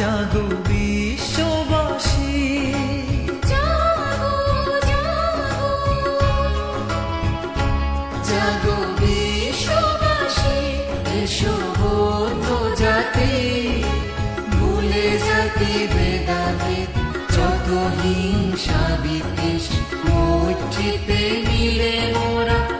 জাগো বিশ্ববাসী। জাগো বিশ্ববাসী, এসো তো জাতি। ভুলে জাতি বেদাভেদ যত হিংসা বিদ্বেষ মুঠিতে মিলে মোরা।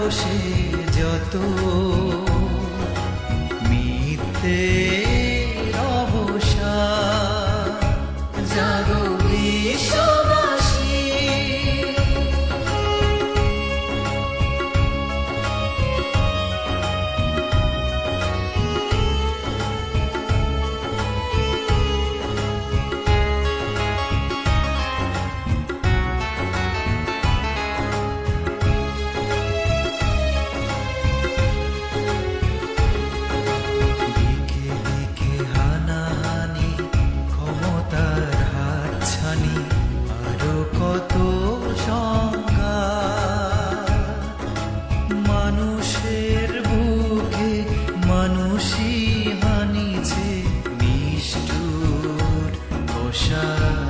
পরশে যত 下。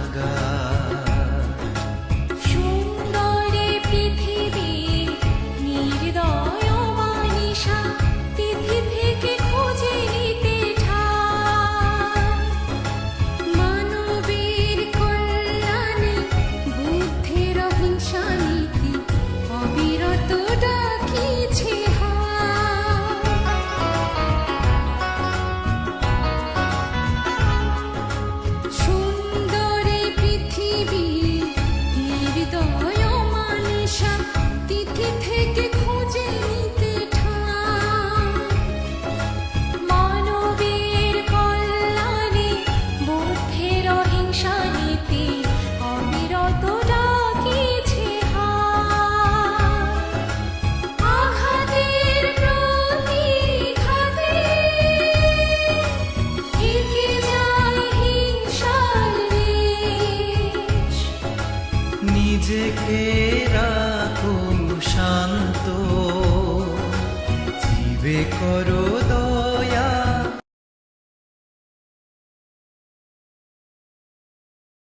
রাখো শান্ত। জীবে করো